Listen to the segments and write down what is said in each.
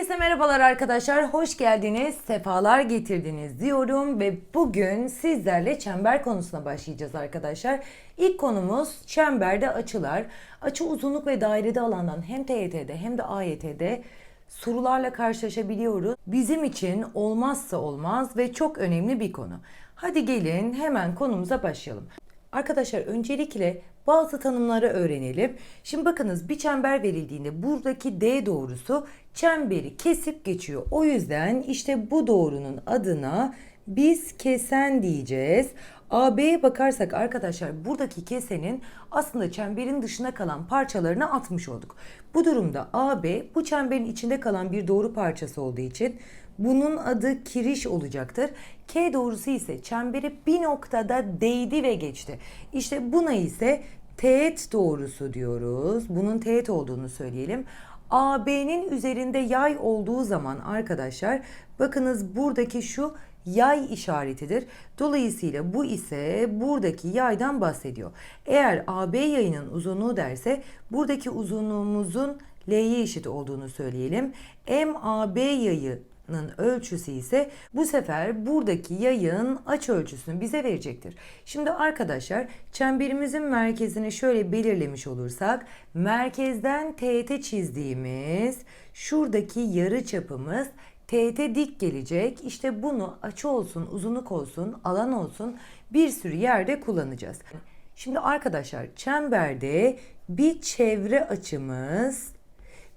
Herkese merhabalar arkadaşlar. Hoş geldiniz, sefalar getirdiniz diyorum ve bugün sizlerle çember konusuna başlayacağız arkadaşlar. İlk konumuz çemberde açılar. Açı uzunluk ve dairede alandan hem TYT'de hem de AYT'de sorularla karşılaşabiliyoruz. Bizim için olmazsa olmaz ve çok önemli bir konu. Hadi gelin hemen konumuza başlayalım. Arkadaşlar öncelikle bazı tanımları öğrenelim. Şimdi bakınız bir çember verildiğinde buradaki D doğrusu çemberi kesip geçiyor. O yüzden işte bu doğrunun adına biz kesen diyeceğiz. AB'ye bakarsak arkadaşlar buradaki kesenin aslında çemberin dışına kalan parçalarını atmış olduk. Bu durumda AB bu çemberin içinde kalan bir doğru parçası olduğu için bunun adı kiriş olacaktır. K doğrusu ise çemberi bir noktada değdi ve geçti. İşte buna ise teğet doğrusu diyoruz. Bunun teğet olduğunu söyleyelim. AB'nin üzerinde yay olduğu zaman arkadaşlar bakınız buradaki şu yay işaretidir. Dolayısıyla bu ise buradaki yaydan bahsediyor. Eğer AB yayının uzunluğu derse buradaki uzunluğumuzun L'ye eşit olduğunu söyleyelim. MAB yayı ölçüsü ise bu sefer buradaki yayın aç ölçüsünü bize verecektir. Şimdi arkadaşlar çemberimizin merkezini şöyle belirlemiş olursak merkezden teğete çizdiğimiz şuradaki yarı çapımız teğete dik gelecek. İşte bunu açı olsun, uzunluk olsun, alan olsun bir sürü yerde kullanacağız. Şimdi arkadaşlar çemberde bir çevre açımız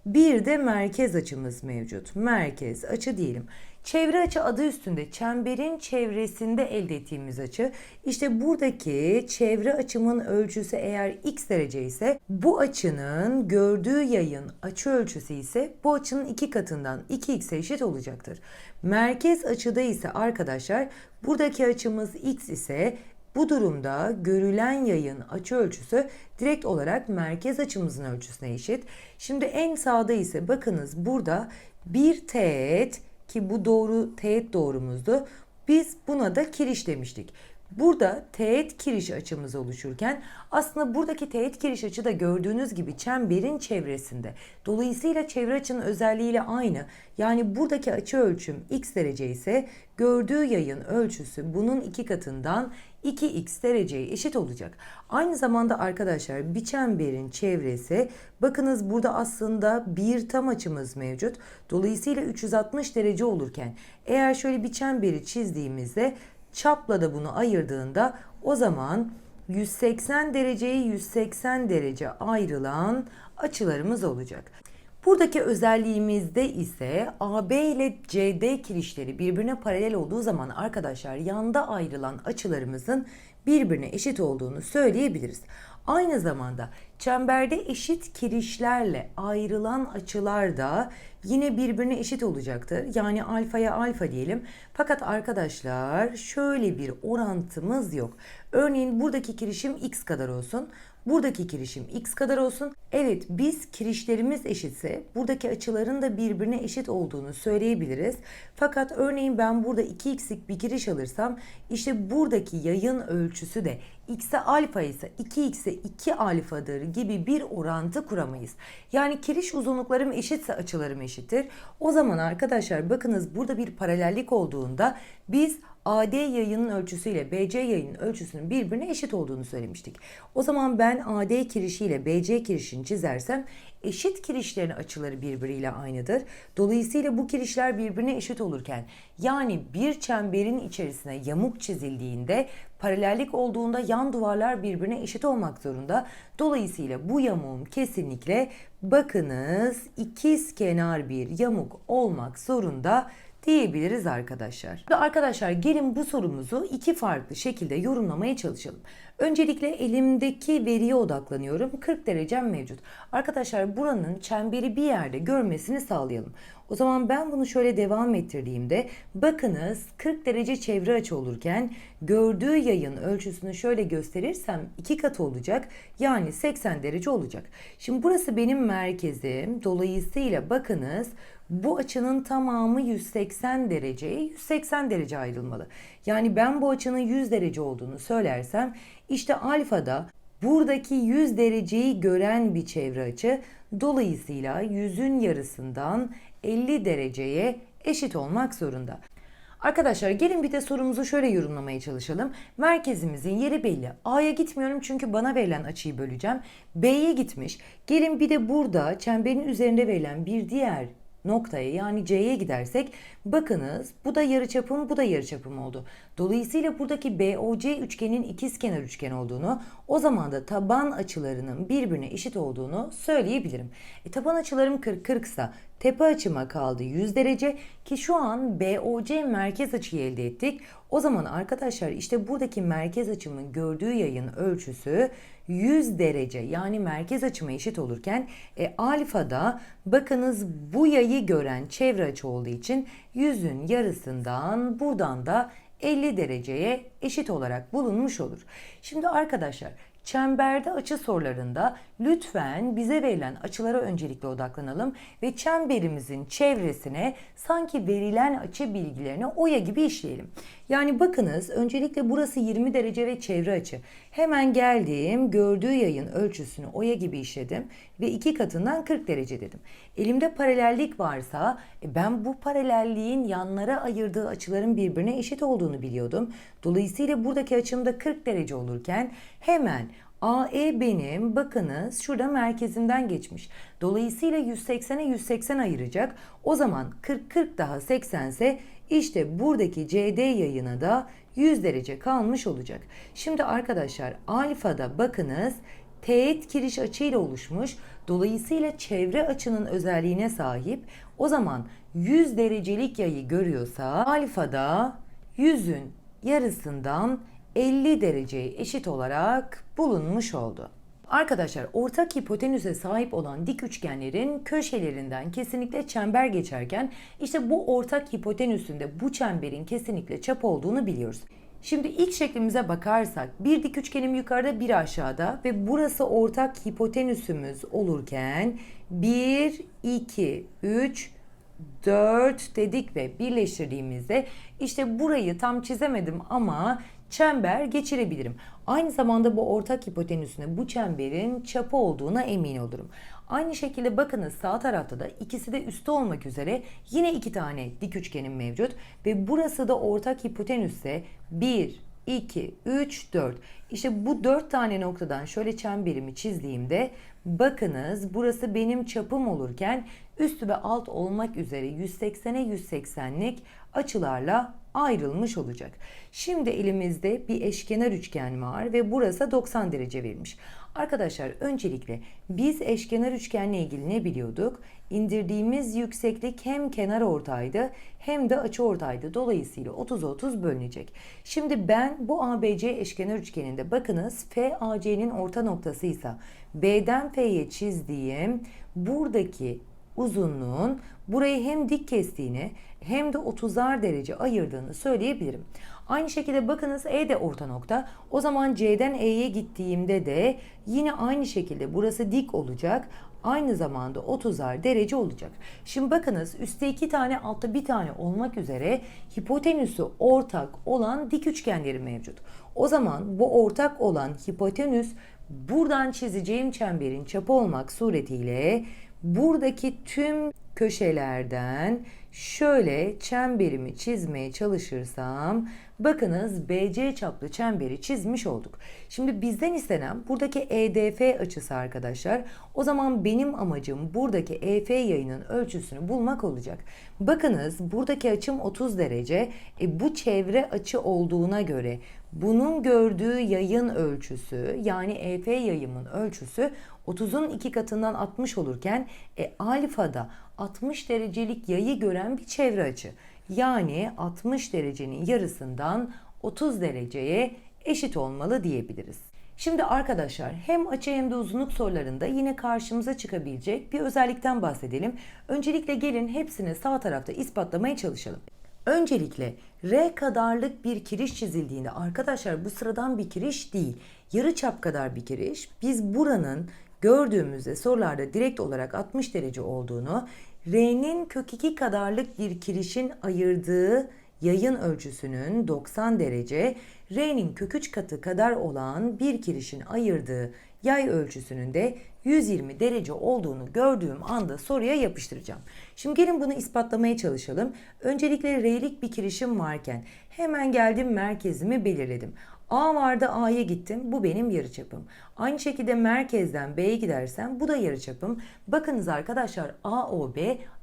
bir de merkez açımız mevcut. Merkez açı diyelim. Çevre açı adı üstünde çemberin çevresinde elde ettiğimiz açı. İşte buradaki çevre açımın ölçüsü eğer x derece ise bu açının gördüğü yayın açı ölçüsü ise bu açının iki katından 2x eşit olacaktır. Merkez açıda ise arkadaşlar buradaki açımız x ise bu durumda görülen yayın açı ölçüsü direkt olarak merkez açımızın ölçüsüne eşit. Şimdi en sağda ise bakınız burada bir teğet ki bu doğru teğet doğrumuzdu. Biz buna da kiriş demiştik. Burada teğet kiriş açımız oluşurken aslında buradaki teğet kiriş açı da gördüğünüz gibi çemberin çevresinde. Dolayısıyla çevre açının özelliğiyle aynı. Yani buradaki açı ölçüm x derece ise gördüğü yayın ölçüsü bunun iki katından 2x dereceye eşit olacak. Aynı zamanda arkadaşlar bir çemberin çevresi bakınız burada aslında bir tam açımız mevcut. Dolayısıyla 360 derece olurken eğer şöyle bir çemberi çizdiğimizde çapla da bunu ayırdığında o zaman 180 dereceyi 180 derece ayrılan açılarımız olacak. Buradaki özelliğimizde ise AB ile CD kirişleri birbirine paralel olduğu zaman arkadaşlar yanda ayrılan açılarımızın birbirine eşit olduğunu söyleyebiliriz. Aynı zamanda çemberde eşit kirişlerle ayrılan açılar da yine birbirine eşit olacaktır. Yani alfaya alfa diyelim. Fakat arkadaşlar şöyle bir orantımız yok. Örneğin buradaki kirişim x kadar olsun. Buradaki kirişim x kadar olsun. Evet biz kirişlerimiz eşitse buradaki açıların da birbirine eşit olduğunu söyleyebiliriz. Fakat örneğin ben burada 2x'lik bir kiriş alırsam işte buradaki yayın ölçüsü de x'e alfa ise 2x'e 2 alfadır gibi bir orantı kuramayız. Yani kiriş uzunluklarım eşitse açılarım eşittir. O zaman arkadaşlar bakınız burada bir paralellik olduğunda biz AD yayının ölçüsüyle BC yayının ölçüsünün birbirine eşit olduğunu söylemiştik. O zaman ben AD kirişiyle BC kirişini çizersem eşit kirişlerin açıları birbiriyle aynıdır. Dolayısıyla bu kirişler birbirine eşit olurken yani bir çemberin içerisine yamuk çizildiğinde paralellik olduğunda yan duvarlar birbirine eşit olmak zorunda. Dolayısıyla bu yamuğum kesinlikle bakınız ikiz kenar bir yamuk olmak zorunda diyebiliriz arkadaşlar. Ve arkadaşlar gelin bu sorumuzu iki farklı şekilde yorumlamaya çalışalım. Öncelikle elimdeki veriye odaklanıyorum. 40 derecem mevcut. Arkadaşlar buranın çemberi bir yerde görmesini sağlayalım. O zaman ben bunu şöyle devam ettirdiğimde bakınız 40 derece çevre açı olurken gördüğü yayın ölçüsünü şöyle gösterirsem iki katı olacak. Yani 80 derece olacak. Şimdi burası benim merkezim. Dolayısıyla bakınız bu açının tamamı 180 dereceye 180 derece ayrılmalı. Yani ben bu açının 100 derece olduğunu söylersem işte alfada buradaki 100 dereceyi gören bir çevre açı. Dolayısıyla 100'ün yarısından 50 dereceye eşit olmak zorunda. Arkadaşlar gelin bir de sorumuzu şöyle yorumlamaya çalışalım. Merkezimizin yeri belli. A'ya gitmiyorum çünkü bana verilen açıyı böleceğim. B'ye gitmiş. Gelin bir de burada çemberin üzerinde verilen bir diğer noktaya yani C'ye gidersek bakınız bu da yarıçapım bu da yarıçapım oldu. Dolayısıyla buradaki BOC üçgenin ikizkenar üçgen olduğunu o zaman da taban açılarının birbirine eşit olduğunu söyleyebilirim. E, taban açılarım 40 40 ise tepe açıma kaldı 100 derece ki şu an BOC merkez açıyı elde ettik. O zaman arkadaşlar işte buradaki merkez açımın gördüğü yayın ölçüsü 100 derece yani merkez açıma eşit olurken e, alfada bakınız bu yayı gören çevre açı olduğu için 100'ün yarısından buradan da 50 dereceye eşit olarak bulunmuş olur. Şimdi arkadaşlar çemberde açı sorularında lütfen bize verilen açılara öncelikle odaklanalım ve çemberimizin çevresine sanki verilen açı bilgilerini oya gibi işleyelim. Yani bakınız öncelikle burası 20 derece ve çevre açı. Hemen geldim gördüğü yayın ölçüsünü oya gibi işledim ve iki katından 40 derece dedim. Elimde paralellik varsa e, ben bu paralelliğin yanlara ayırdığı açıların birbirine eşit olduğunu biliyordum. Dolayısıyla buradaki açım da 40 derece olurken hemen AE benim bakınız şurada merkezimden geçmiş. Dolayısıyla 180'e 180 ayıracak. O zaman 40 40 daha 80 ise işte buradaki CD yayına da 100 derece kalmış olacak. Şimdi arkadaşlar alfada bakınız teğet kiriş açıyla oluşmuş. Dolayısıyla çevre açının özelliğine sahip. O zaman 100 derecelik yayı görüyorsa alfada 100'ün yarısından 50 dereceye eşit olarak bulunmuş oldu. Arkadaşlar ortak hipotenüse sahip olan dik üçgenlerin köşelerinden kesinlikle çember geçerken işte bu ortak hipotenüsünde bu çemberin kesinlikle çap olduğunu biliyoruz. Şimdi ilk şeklimize bakarsak bir dik üçgenim yukarıda bir aşağıda ve burası ortak hipotenüsümüz olurken 1, 2, 3, 4 dedik ve birleştirdiğimizde işte burayı tam çizemedim ama çember geçirebilirim. Aynı zamanda bu ortak hipotenüsüne bu çemberin çapı olduğuna emin olurum. Aynı şekilde bakınız sağ tarafta da ikisi de üstte olmak üzere yine iki tane dik üçgenim mevcut ve burası da ortak hipotenüsse 1, 2, 3, 4. İşte bu 4 tane noktadan şöyle çemberimi çizdiğimde bakınız burası benim çapım olurken üstü ve alt olmak üzere 180'e 180'lik açılarla ayrılmış olacak. Şimdi elimizde bir eşkenar üçgen var ve burası 90 derece verilmiş. Arkadaşlar öncelikle biz eşkenar üçgenle ilgili ne biliyorduk? İndirdiğimiz yükseklik hem kenar ortaydı hem de açı ortaydı. Dolayısıyla 30 30 bölünecek. Şimdi ben bu ABC eşkenar üçgeninde bakınız FAC'nin orta noktasıysa B'den F'ye çizdiğim buradaki uzunluğun burayı hem dik kestiğini hem de 30'ar derece ayırdığını söyleyebilirim. Aynı şekilde bakınız E de orta nokta. O zaman C'den E'ye gittiğimde de yine aynı şekilde burası dik olacak. Aynı zamanda 30'ar derece olacak. Şimdi bakınız üstte iki tane altta bir tane olmak üzere hipotenüsü ortak olan dik üçgenleri mevcut. O zaman bu ortak olan hipotenüs buradan çizeceğim çemberin çapı olmak suretiyle buradaki tüm köşelerden şöyle çemberimi çizmeye çalışırsam bakınız BC çaplı çemberi çizmiş olduk. Şimdi bizden istenen buradaki EDF açısı arkadaşlar. O zaman benim amacım buradaki EF yayının ölçüsünü bulmak olacak. Bakınız buradaki açım 30 derece. E, bu çevre açı olduğuna göre bunun gördüğü yayın ölçüsü yani EF yayımın ölçüsü 30'un iki katından 60 olurken e, alfada 60 derecelik yayı gören bir çevre açı. Yani 60 derecenin yarısından 30 dereceye eşit olmalı diyebiliriz. Şimdi arkadaşlar hem açı hem de uzunluk sorularında yine karşımıza çıkabilecek bir özellikten bahsedelim. Öncelikle gelin hepsini sağ tarafta ispatlamaya çalışalım. Öncelikle R kadarlık bir kiriş çizildiğinde arkadaşlar bu sıradan bir kiriş değil. Yarı çap kadar bir kiriş. Biz buranın gördüğümüzde sorularda direkt olarak 60 derece olduğunu, R'nin kök 2 kadarlık bir kirişin ayırdığı yayın ölçüsünün 90 derece, R'nin kök 3 katı kadar olan bir kirişin ayırdığı yay ölçüsünün de 120 derece olduğunu gördüğüm anda soruya yapıştıracağım. Şimdi gelin bunu ispatlamaya çalışalım. Öncelikle R'lik bir kirişim varken hemen geldim merkezimi belirledim. A vardı A'ya gittim. Bu benim yarıçapım. Aynı şekilde merkezden B'ye gidersem bu da yarıçapım. Bakınız arkadaşlar AOB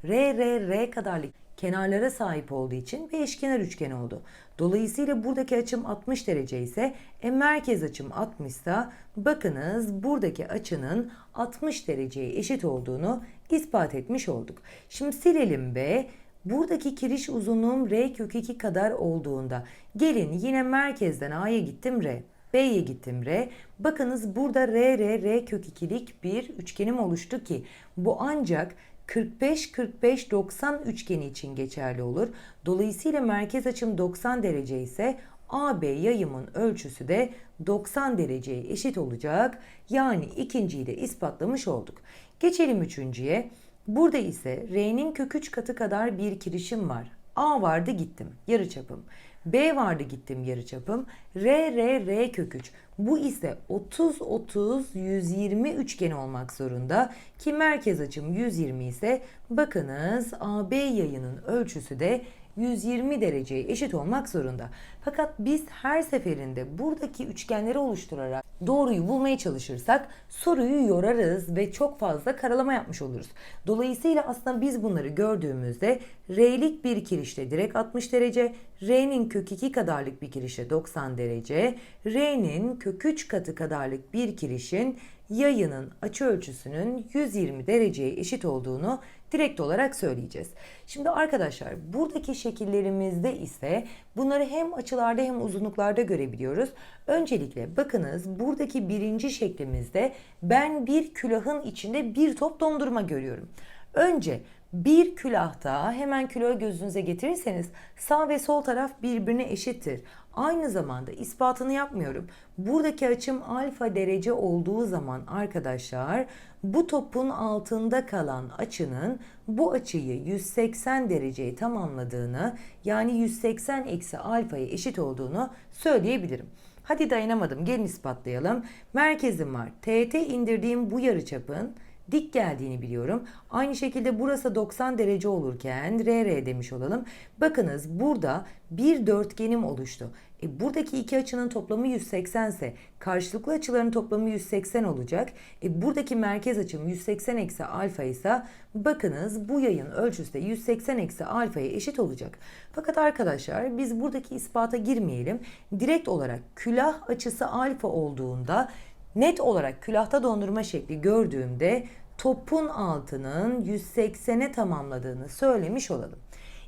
R R R kadarlık kenarlara sahip olduğu için bir eşkenar üçgen oldu. Dolayısıyla buradaki açım 60 derece ise e, merkez açım 60 ise bakınız buradaki açının 60 dereceye eşit olduğunu ispat etmiş olduk. Şimdi silelim B. Buradaki kiriş uzunluğum R kök 2 kadar olduğunda gelin yine merkezden A'ya gittim R. B'ye gittim R. Bakınız burada R, R, R kök 2'lik bir üçgenim oluştu ki bu ancak 45-45-90 üçgeni için geçerli olur. Dolayısıyla merkez açım 90 derece ise AB yayımın ölçüsü de 90 dereceye eşit olacak. Yani ikinciyi de ispatlamış olduk. Geçelim üçüncüye. Burada ise R'nin kök 3 katı kadar bir kirişim var. A vardı gittim yarıçapım. B vardı gittim yarıçapım. R, R, R kök 3. Bu ise 30, 30, 120 üçgeni olmak zorunda. Ki merkez açım 120 ise bakınız AB yayının ölçüsü de 120 dereceye eşit olmak zorunda. Fakat biz her seferinde buradaki üçgenleri oluşturarak doğruyu bulmaya çalışırsak soruyu yorarız ve çok fazla karalama yapmış oluruz. Dolayısıyla aslında biz bunları gördüğümüzde R'lik bir kirişte direkt 60 derece, R'nin kök 2 kadarlık bir kirişte 90 derece, R'nin kök 3 katı kadarlık bir kirişin yayının açı ölçüsünün 120 dereceye eşit olduğunu direkt olarak söyleyeceğiz. Şimdi arkadaşlar buradaki şekillerimizde ise bunları hem açılarda hem uzunluklarda görebiliyoruz. Öncelikle bakınız buradaki birinci şeklimizde ben bir külahın içinde bir top dondurma görüyorum. Önce bir külahta hemen külahı gözünüze getirirseniz sağ ve sol taraf birbirine eşittir. Aynı zamanda ispatını yapmıyorum. Buradaki açım alfa derece olduğu zaman arkadaşlar bu topun altında kalan açının bu açıyı 180 dereceyi tamamladığını yani 180 eksi alfaya eşit olduğunu söyleyebilirim. Hadi dayanamadım gelin ispatlayalım. Merkezim var. TT indirdiğim bu yarıçapın dik geldiğini biliyorum. Aynı şekilde burası 90 derece olurken RR demiş olalım. Bakınız burada bir dörtgenim oluştu. E, buradaki iki açının toplamı 180 ise karşılıklı açıların toplamı 180 olacak. E, buradaki merkez açım 180 eksi alfa ise bakınız bu yayın ölçüsü de 180 eksi alfaya eşit olacak. Fakat arkadaşlar biz buradaki ispata girmeyelim. Direkt olarak külah açısı alfa olduğunda net olarak külahta dondurma şekli gördüğümde topun altının 180'e tamamladığını söylemiş olalım.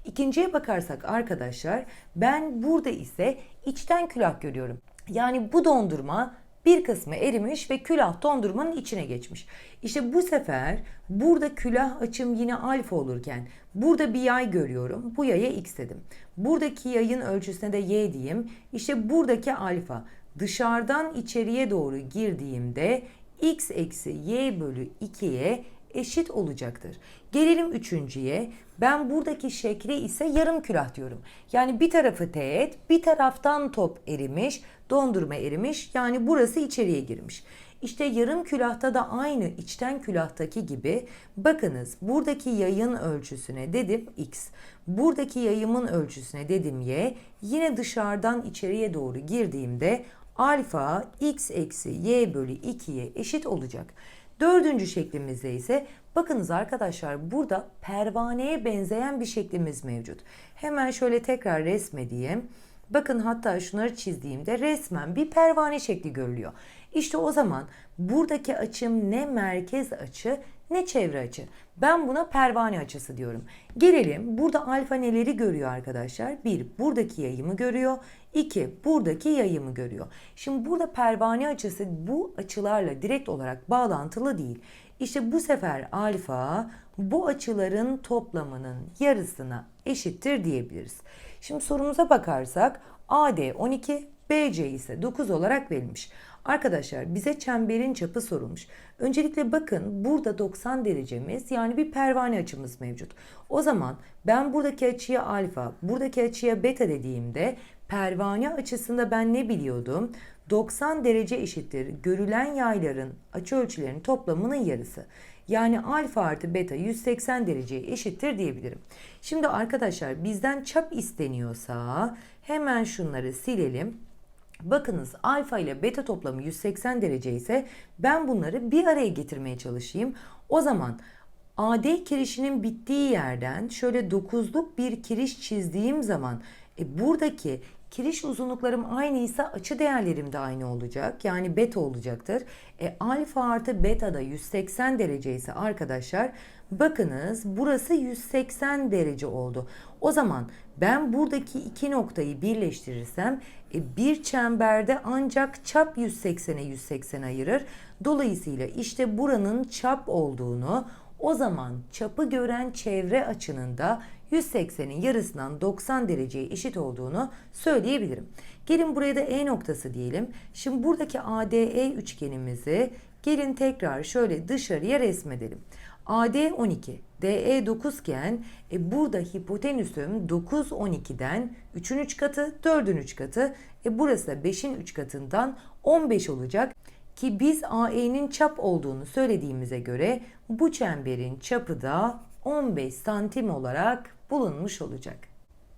İkinciye bakarsak arkadaşlar ben burada ise içten külah görüyorum. Yani bu dondurma bir kısmı erimiş ve külah dondurmanın içine geçmiş. İşte bu sefer burada külah açım yine alfa olurken burada bir yay görüyorum. Bu yaya x dedim. Buradaki yayın ölçüsüne de y diyeyim. İşte buradaki alfa dışarıdan içeriye doğru girdiğimde x eksi y bölü 2'ye eşit olacaktır. Gelelim üçüncüye. Ben buradaki şekle ise yarım külah diyorum. Yani bir tarafı teğet, bir taraftan top erimiş, dondurma erimiş. Yani burası içeriye girmiş. İşte yarım külahta da aynı içten külahtaki gibi bakınız buradaki yayın ölçüsüne dedim x. Buradaki yayımın ölçüsüne dedim y. Yine dışarıdan içeriye doğru girdiğimde alfa x eksi y bölü 2'ye eşit olacak. Dördüncü şeklimizde ise bakınız arkadaşlar burada pervaneye benzeyen bir şeklimiz mevcut. Hemen şöyle tekrar resmedeyim. Bakın hatta şunları çizdiğimde resmen bir pervane şekli görülüyor. İşte o zaman buradaki açım ne merkez açı ne çevre açı. Ben buna pervane açısı diyorum. Gelelim burada alfa neleri görüyor arkadaşlar? Bir, buradaki yayımı görüyor. İki, buradaki yayımı görüyor. Şimdi burada pervane açısı bu açılarla direkt olarak bağlantılı değil. İşte bu sefer alfa bu açıların toplamının yarısına eşittir diyebiliriz. Şimdi sorumuza bakarsak AD 12, BC ise 9 olarak verilmiş. Arkadaşlar bize çemberin çapı sorulmuş. Öncelikle bakın burada 90 derecemiz yani bir pervane açımız mevcut. O zaman ben buradaki açıya alfa, buradaki açıya beta dediğimde pervane açısında ben ne biliyordum? 90 derece eşittir görülen yayların açı ölçülerinin toplamının yarısı. Yani alfa artı beta 180 dereceye eşittir diyebilirim. Şimdi arkadaşlar bizden çap isteniyorsa hemen şunları silelim. Bakınız alfa ile beta toplamı 180 derece ise ben bunları bir araya getirmeye çalışayım. O zaman AD kirişinin bittiği yerden şöyle dokuzluk bir kiriş çizdiğim zaman e, buradaki kiriş uzunluklarım aynıysa açı değerlerim de aynı olacak. Yani beta olacaktır. E, alfa artı beta da 180 derece ise arkadaşlar bakınız burası 180 derece oldu. O zaman ben buradaki iki noktayı birleştirirsem e, bir çemberde ancak çap 180'e 180 ayırır. Dolayısıyla işte buranın çap olduğunu o zaman çapı gören çevre açının da 180'in yarısından 90 dereceye eşit olduğunu söyleyebilirim. Gelin buraya da E noktası diyelim. Şimdi buradaki ADE üçgenimizi gelin tekrar şöyle dışarıya resmedelim. AD 12, DE 9 iken e, burada hipotenüsüm 9 12'den 3'ün 3 katı, 4'ün 3 katı. E, burası da 5'in 3 katından 15 olacak. Ki biz AE'nin çap olduğunu söylediğimize göre bu çemberin çapı da 15 santim olarak bulunmuş olacak.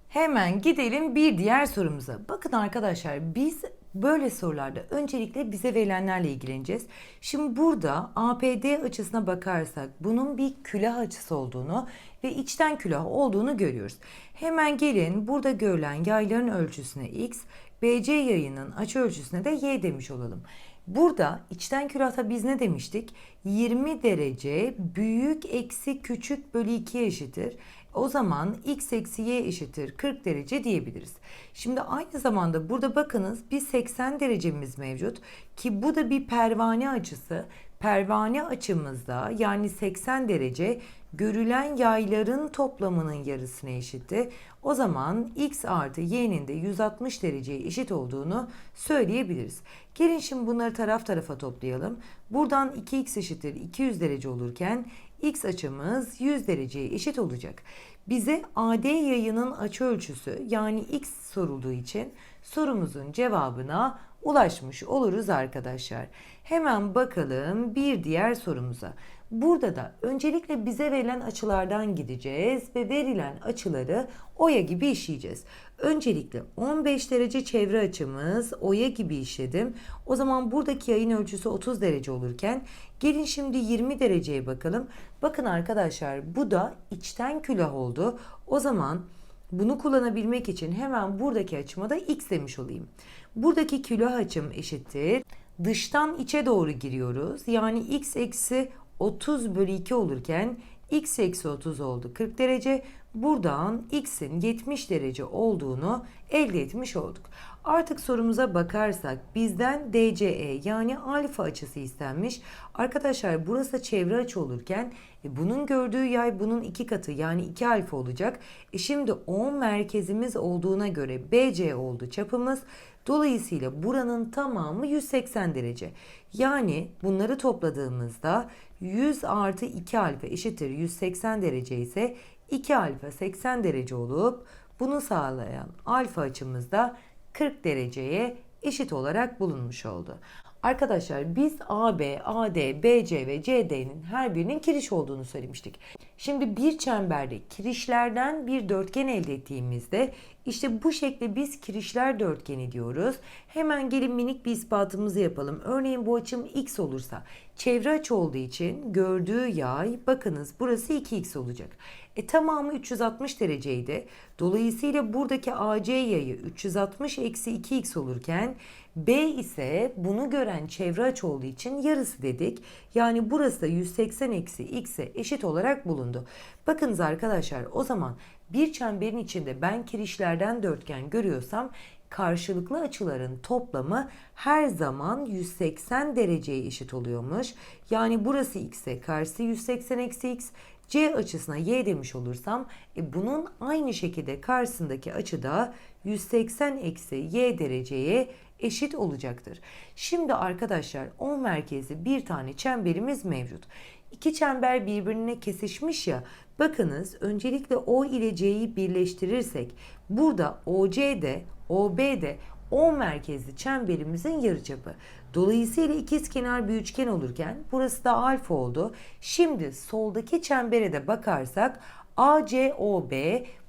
Hemen gidelim bir diğer sorumuza. Bakın arkadaşlar biz böyle sorularda öncelikle bize verilenlerle ilgileneceğiz. Şimdi burada APD açısına bakarsak bunun bir külah açısı olduğunu ve içten külah olduğunu görüyoruz. Hemen gelin burada görülen yayların ölçüsüne x, BC yayının açı ölçüsüne de y demiş olalım. Burada içten külahta biz ne demiştik? 20 derece büyük eksi küçük bölü 2 eşittir. O zaman x eksi y eşittir 40 derece diyebiliriz. Şimdi aynı zamanda burada bakınız bir 80 derecemiz mevcut ki bu da bir pervane açısı. Pervane açımızda yani 80 derece görülen yayların toplamının yarısına eşitti. O zaman x artı y'nin de 160 dereceye eşit olduğunu söyleyebiliriz. Gelin şimdi bunları taraf tarafa toplayalım. Buradan 2x eşittir 200 derece olurken x açımız 100 dereceye eşit olacak. Bize AD yayının açı ölçüsü yani x sorulduğu için sorumuzun cevabına ulaşmış oluruz arkadaşlar. Hemen bakalım bir diğer sorumuza. Burada da öncelikle bize verilen açılardan gideceğiz ve verilen açıları oya gibi işleyeceğiz. Öncelikle 15 derece çevre açımız oya gibi işledim. O zaman buradaki yayın ölçüsü 30 derece olurken gelin şimdi 20 dereceye bakalım. Bakın arkadaşlar bu da içten külah oldu. O zaman bunu kullanabilmek için hemen buradaki açıma da x demiş olayım. Buradaki külah açım eşittir. Dıştan içe doğru giriyoruz. Yani x eksi 30 bölü 2 olurken x eksi 30 oldu 40 derece. Buradan x'in 70 derece olduğunu elde etmiş olduk. Artık sorumuza bakarsak bizden DCE yani alfa açısı istenmiş. Arkadaşlar burası çevre açı olurken e, bunun gördüğü yay bunun iki katı yani 2 alfa olacak. E şimdi O merkezimiz olduğuna göre BC oldu çapımız. Dolayısıyla buranın tamamı 180 derece. Yani bunları topladığımızda 100 artı 2 alfa eşittir 180 derece ise 2 alfa 80 derece olup bunu sağlayan alfa açımız da 40 dereceye eşit olarak bulunmuş oldu. Arkadaşlar biz AB, AD, BC ve CD'nin her birinin kiriş olduğunu söylemiştik. Şimdi bir çemberde kirişlerden bir dörtgen elde ettiğimizde işte bu şekle biz kirişler dörtgeni diyoruz. Hemen gelin minik bir ispatımızı yapalım. Örneğin bu açım x olursa çevre açı olduğu için gördüğü yay bakınız burası 2x olacak. E tamamı 360 dereceydi. Dolayısıyla buradaki AC yayı 360 eksi 2x olurken B ise bunu gören çevre açı olduğu için yarısı dedik. Yani burası da 180 eksi x'e eşit olarak bulundu. Bakınız arkadaşlar o zaman bir çemberin içinde ben kirişlerden dörtgen görüyorsam karşılıklı açıların toplamı her zaman 180 dereceye eşit oluyormuş. Yani burası x'e karşısı 180 eksi x. C açısına y demiş olursam e bunun aynı şekilde karşısındaki açı da 180 eksi y dereceye eşit olacaktır. Şimdi arkadaşlar O merkezli bir tane çemberimiz mevcut. İki çember birbirine kesişmiş ya. Bakınız öncelikle O ile C'yi birleştirirsek burada OC'de, OB'de O merkezli çemberimizin yarıçapı. Dolayısıyla ikizkenar bir üçgen olurken burası da alfa oldu. Şimdi soldaki çembere de bakarsak ACOB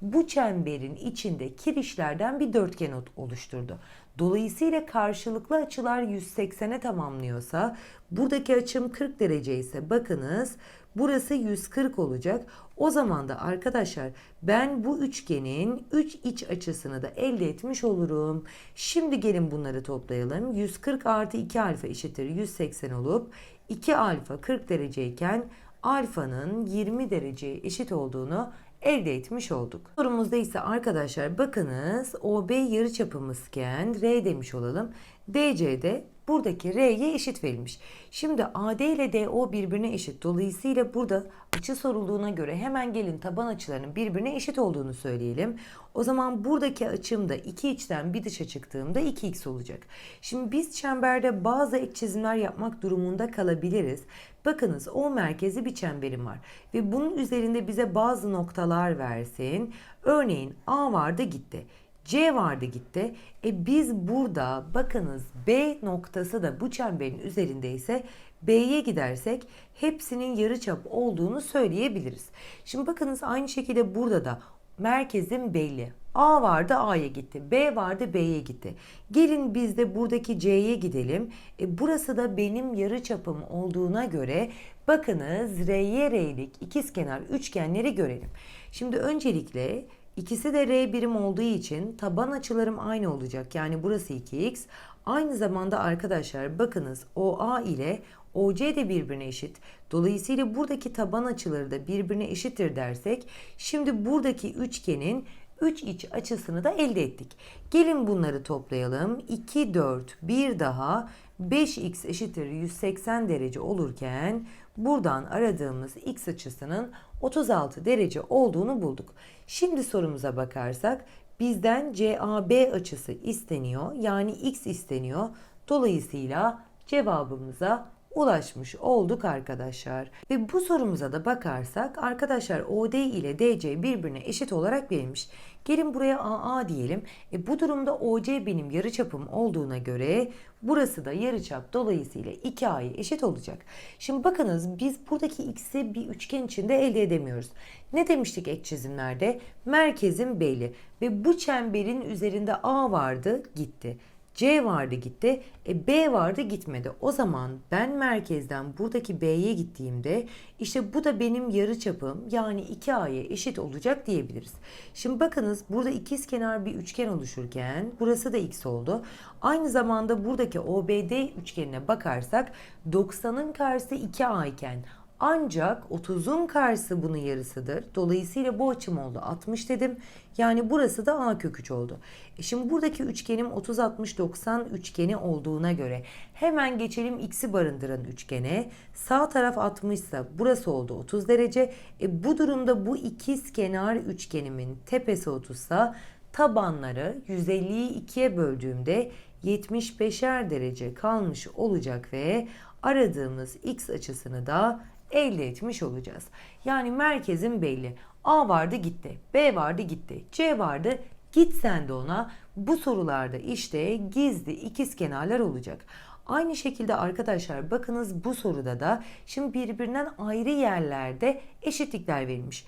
bu çemberin içinde kirişlerden bir dörtgen oluşturdu. Dolayısıyla karşılıklı açılar 180'e tamamlıyorsa buradaki açım 40 derece ise bakınız burası 140 olacak. O zaman da arkadaşlar ben bu üçgenin 3 iç açısını da elde etmiş olurum. Şimdi gelin bunları toplayalım. 140 artı 2 alfa eşittir 180 olup 2 alfa 40 dereceyken alfanın 20 dereceye eşit olduğunu elde etmiş olduk. Sorumuzda ise arkadaşlar bakınız OB yarıçapımızken R demiş olalım. DC'de buradaki R'ye eşit verilmiş. Şimdi AD ile DO birbirine eşit. Dolayısıyla burada açı sorulduğuna göre hemen gelin taban açılarının birbirine eşit olduğunu söyleyelim. O zaman buradaki açımda iki içten bir dışa çıktığımda 2x olacak. Şimdi biz çemberde bazı ek çizimler yapmak durumunda kalabiliriz. Bakınız O merkezi bir çemberim var ve bunun üzerinde bize bazı noktalar versin. Örneğin A vardı gitti. C vardı gitti. E biz burada bakınız B noktası da bu çemberin üzerindeyse B'ye gidersek hepsinin yarıçap olduğunu söyleyebiliriz. Şimdi bakınız aynı şekilde burada da merkezin belli. A vardı A'ya gitti. B vardı B'ye gitti. Gelin biz de buradaki C'ye gidelim. E burası da benim yarı çapım olduğuna göre bakınız R'ye R'lik ikizkenar üçgenleri görelim. Şimdi öncelikle ikisi de R birim olduğu için taban açılarım aynı olacak. Yani burası 2x. Aynı zamanda arkadaşlar bakınız OA ile OC de birbirine eşit. Dolayısıyla buradaki taban açıları da birbirine eşittir dersek şimdi buradaki üçgenin 3 iç açısını da elde ettik. Gelin bunları toplayalım. 2, 4, bir daha 5x eşittir 180 derece olurken buradan aradığımız x açısının 36 derece olduğunu bulduk. Şimdi sorumuza bakarsak bizden CAB açısı isteniyor. Yani x isteniyor. Dolayısıyla cevabımıza ulaşmış olduk arkadaşlar. Ve bu sorumuza da bakarsak arkadaşlar OD ile DC birbirine eşit olarak verilmiş. Gelin buraya AA diyelim. E bu durumda OC benim yarıçapım olduğuna göre burası da yarıçap dolayısıyla 2A'ya eşit olacak. Şimdi bakınız biz buradaki x'i bir üçgen içinde elde edemiyoruz. Ne demiştik ek çizimlerde? Merkezin belli ve bu çemberin üzerinde A vardı gitti. C vardı gitti. E B vardı gitmedi. O zaman ben merkezden buradaki B'ye gittiğimde işte bu da benim yarı çapım yani 2A'ya eşit olacak diyebiliriz. Şimdi bakınız burada ikiz kenar bir üçgen oluşurken burası da X oldu. Aynı zamanda buradaki OBD üçgenine bakarsak 90'ın karşısı 2A iken ancak 30'un karşısı bunun yarısıdır. Dolayısıyla bu açım oldu 60 dedim. Yani burası da a kök 3 oldu. E şimdi buradaki üçgenim 30-60-90 üçgeni olduğuna göre hemen geçelim x'i barındıran üçgene. Sağ taraf 60 ise burası oldu 30 derece. E bu durumda bu ikiz kenar üçgenimin tepesi 30 ise tabanları 150'yi 2'ye böldüğümde 75'er derece kalmış olacak ve aradığımız x açısını da elde etmiş olacağız. Yani merkezin belli. A vardı gitti. B vardı gitti. C vardı git sen de ona. Bu sorularda işte gizli ikiz kenarlar olacak. Aynı şekilde arkadaşlar bakınız bu soruda da şimdi birbirinden ayrı yerlerde eşitlikler verilmiş.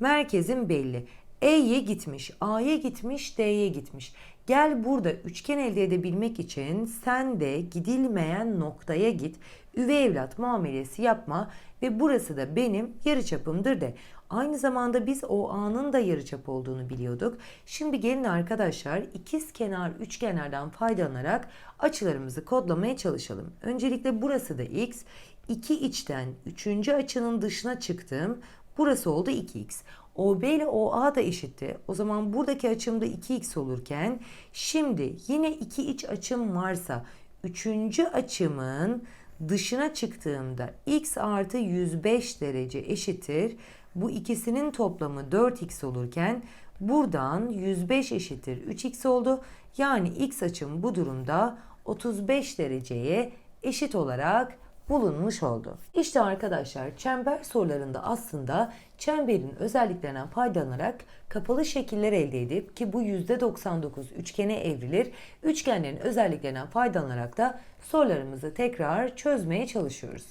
Merkezin belli. E'ye gitmiş, A'ya gitmiş, D'ye gitmiş. Gel burada üçgen elde edebilmek için sen de gidilmeyen noktaya git. Üvey evlat muamelesi yapma ve burası da benim yarıçapımdır de. Aynı zamanda biz o A'nın da yarıçap olduğunu biliyorduk. Şimdi gelin arkadaşlar ikiz kenar üçgenlerden faydalanarak açılarımızı kodlamaya çalışalım. Öncelikle burası da x. 2 içten 3. açının dışına çıktım. Burası oldu 2x. OB ile OA da eşitti. O zaman buradaki açım da 2x olurken şimdi yine iki iç açım varsa üçüncü açımın dışına çıktığımda x artı 105 derece eşittir. Bu ikisinin toplamı 4x olurken buradan 105 eşittir 3x oldu. Yani x açım bu durumda 35 dereceye eşit olarak bulunmuş oldu. İşte arkadaşlar çember sorularında aslında çemberin özelliklerinden faydalanarak kapalı şekiller elde edip ki bu %99 üçgene evrilir. Üçgenlerin özelliklerinden faydalanarak da sorularımızı tekrar çözmeye çalışıyoruz.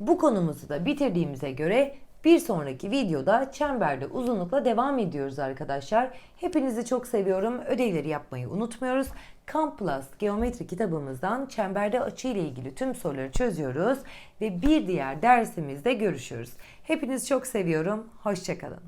Bu konumuzu da bitirdiğimize göre bir sonraki videoda çemberde uzunlukla devam ediyoruz arkadaşlar. Hepinizi çok seviyorum. Ödevleri yapmayı unutmuyoruz. Camp Plus geometri kitabımızdan çemberde açı ile ilgili tüm soruları çözüyoruz ve bir diğer dersimizde görüşürüz. Hepinizi çok seviyorum. Hoşçakalın.